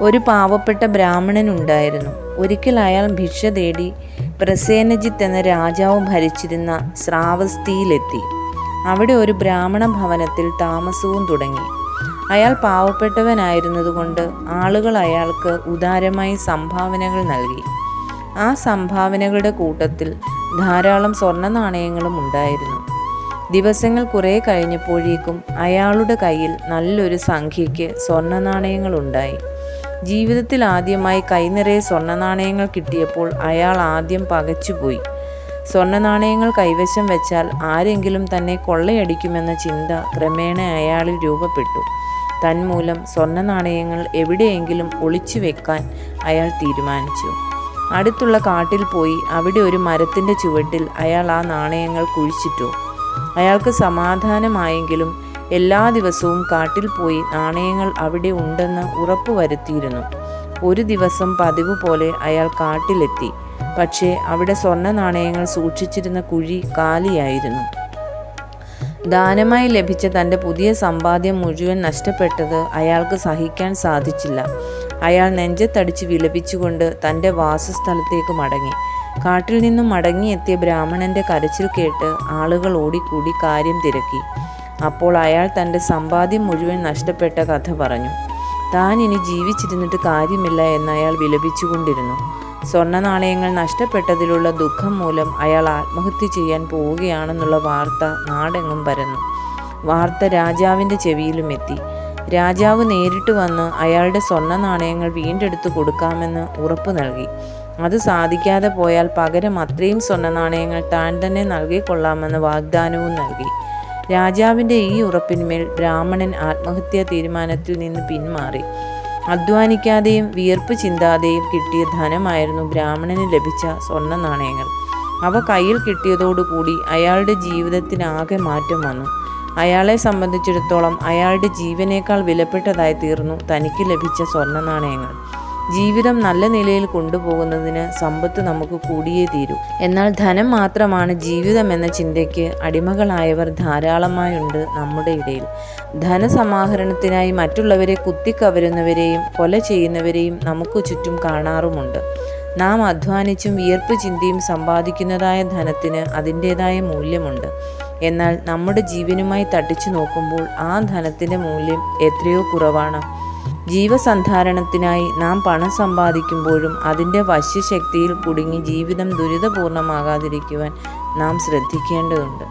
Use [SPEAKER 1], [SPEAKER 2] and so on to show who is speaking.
[SPEAKER 1] ഒരു പാവപ്പെട്ട ബ്രാഹ്മണനുണ്ടായിരുന്നു. ഒരിക്കൽ അയാൾ ഭിക്ഷ തേടി പ്രസേനജിത്ത് എന്ന രാജാവ് ഭരിച്ചിരുന്ന ശ്രാവസ്തിയിലെത്തി. അവിടെ ഒരു ബ്രാഹ്മണ ഭവനത്തിൽ താമസവും തുടങ്ങി. അയാൾ പാവപ്പെട്ടവനായിരുന്നതുകൊണ്ട് ആളുകൾ അയാൾക്ക് ഉദാരമായി സംഭാവനകൾ നൽകി. ആ സംഭാവനകളുടെ കൂട്ടത്തിൽ ധാരാളം സ്വർണ നാണയങ്ങളും ഉണ്ടായിരുന്നു. ദിവസങ്ങൾ കുറേ കഴിഞ്ഞപ്പോഴേക്കും അയാളുടെ കയ്യിൽ നല്ലൊരു സംഖ്യയ്ക്ക് സ്വർണ നാണയങ്ങളുണ്ടായി ജീവിതത്തിൽ ആദ്യമായി കൈനിറയെ സ്വർണ നാണയങ്ങൾ കിട്ടിയപ്പോൾ അയാൾ ആദ്യം പകച്ചുപോയി. സ്വർണ നാണയങ്ങൾ കൈവശം വെച്ചാൽ ആരെങ്കിലും തന്നെ കൊള്ളയടിക്കുമെന്ന ചിന്ത ക്രമേണ അയാളിൽ രൂപപ്പെട്ടു. തന്മൂലം സ്വർണ നാണയങ്ങൾ എവിടെയെങ്കിലും ഒളിച്ചു വെക്കാൻ അയാൾ തീരുമാനിച്ചു. അടുത്തുള്ള കാട്ടിൽ പോയി അവിടെ ഒരു മരത്തിന്റെ ചുവട്ടിൽ അയാൾ ആ നാണയങ്ങൾ കുഴിച്ചിട്ടു. അയാൾക്ക് സമാധാനമായെങ്കിലും എല്ലാ ദിവസവും കാട്ടിൽ പോയി നാണയങ്ങൾ അവിടെ ഉണ്ടെന്ന് ഉറപ്പുവരുത്തിയിരുന്നു ഒരു ദിവസം പതിവ് പോലെ അയാൾ കാട്ടിലെത്തി. പക്ഷേ അവിടെ സ്വർണ നാണയങ്ങൾ സൂക്ഷിച്ചിരുന്ന കുഴി കാലിയായിരുന്നു. ദാനമായി ലഭിച്ച തന്റെ പുതിയ സമ്പാദ്യം മുഴുവൻ നഷ്ടപ്പെട്ടത് അയാൾക്ക് സഹിക്കാൻ സാധിച്ചില്ല. അയാൾ നെഞ്ചത്തടിച്ച് വിലപിച്ചുകൊണ്ട് തന്റെ വാസസ്ഥലത്തേക്ക് മടങ്ങി. കാട്ടിൽ നിന്നും മടങ്ങിയെത്തിയ ബ്രാഹ്മണന്റെ കരച്ചിൽ കേട്ട് ആളുകൾ ഓടിക്കൂടി കാര്യം തിരക്കി. അപ്പോൾ അയാൾ തന്റെ സമ്പാദ്യം മുഴുവൻ നഷ്ടപ്പെട്ട കഥ പറഞ്ഞു. താൻ ഇനി ജീവിച്ചിരുന്നിട്ട് കാര്യമില്ല എന്ന് അയാൾ വിലപിച്ചുകൊണ്ടിരുന്നു. സ്വർണ നാണയങ്ങൾ നഷ്ടപ്പെട്ടതിലുള്ള ദുഃഖം മൂലം അയാൾ ആത്മഹത്യ ചെയ്യാൻ പോവുകയാണെന്നുള്ള വാർത്ത നാടെങ്ങും പരന്നു. വാർത്ത രാജാവിന്റെ ചെവിയിലും എത്തി. രാജാവ് നേരിട്ട് വന്ന് അയാളുടെ സ്വർണ നാണയങ്ങൾ വീണ്ടെടുത്ത് കൊടുക്കാമെന്ന് ഉറപ്പ് നൽകി. അത് സാധിക്കാതെ പോയാൽ പകരം അത്രയും സ്വർണ നാണയങ്ങൾ താൻ തന്നെ നൽകിക്കൊള്ളാമെന്ന് വാഗ്ദാനവും നൽകി. രാജാവിന്റെ ഈ ഉറപ്പിന്മേൽ ബ്രാഹ്മണൻ ആത്മഹത്യാ തീരുമാനത്തിൽ നിന്ന് പിന്മാറി. അധ്വാനിക്കാതെയും വിയർപ്പ് ചിന്താതെയും കിട്ടിയ ധനമായിരുന്നു ബ്രാഹ്മണന് ലഭിച്ച സ്വർണ നാണയങ്ങൾ. അവ കയ്യിൽ കിട്ടിയതോടുകൂടി അയാളുടെ ജീവിതത്തിനാകെ മാറ്റം വന്നു. അയാളെ സംബന്ധിച്ചിടത്തോളം അയാളുടെ ജീവനേക്കാൾ വിലപ്പെട്ടതായി തീർന്നു തനിക്ക് ലഭിച്ച സ്വർണ നാണയങ്ങൾ. ജീവിതം നല്ല നിലയിൽ കൊണ്ടുപോകുന്നതിന് സമ്പത്ത് നമുക്ക് കൂടിയേ തീരൂ. എന്നാൽ ധനം മാത്രമാണ് ജീവിതം എന്ന ചിന്തയ്ക്ക് അടിമകളായവർ ധാരാളമായുണ്ട് നമ്മുടെ ഇടയിൽ. ധനസമാഹരണത്തിനായി മറ്റുള്ളവരെ കുത്തിക്കവരുന്നവരെയും കൊല ചെയ്യുന്നവരെയും നമുക്ക് ചുറ്റും കാണാറുമുണ്ട്. നാം അധ്വാനിച്ചും വിയർപ്പ് ചിന്തയും സമ്പാദിക്കുന്നതായ ധനത്തിന് അതിന്റെതായ മൂല്യമുണ്ട്. എന്നാൽ നമ്മുടെ ജീവനുമായി തട്ടിച്ചു നോക്കുമ്പോൾ ആ ധനത്തിന്റെ മൂല്യം എത്രയോ കുറവാണ്. ജീവസന്ധാരണത്തിനായി നാം പണം സമ്പാദിക്കുമ്പോഴും അതിന്റെ വശ്യശക്തിയിൽ കുടുങ്ങി ജീവിതം ദുരിതപൂർണമാകാതിരിക്കുവാൻ നാം ശ്രദ്ധിക്കേണ്ടതുണ്ട്.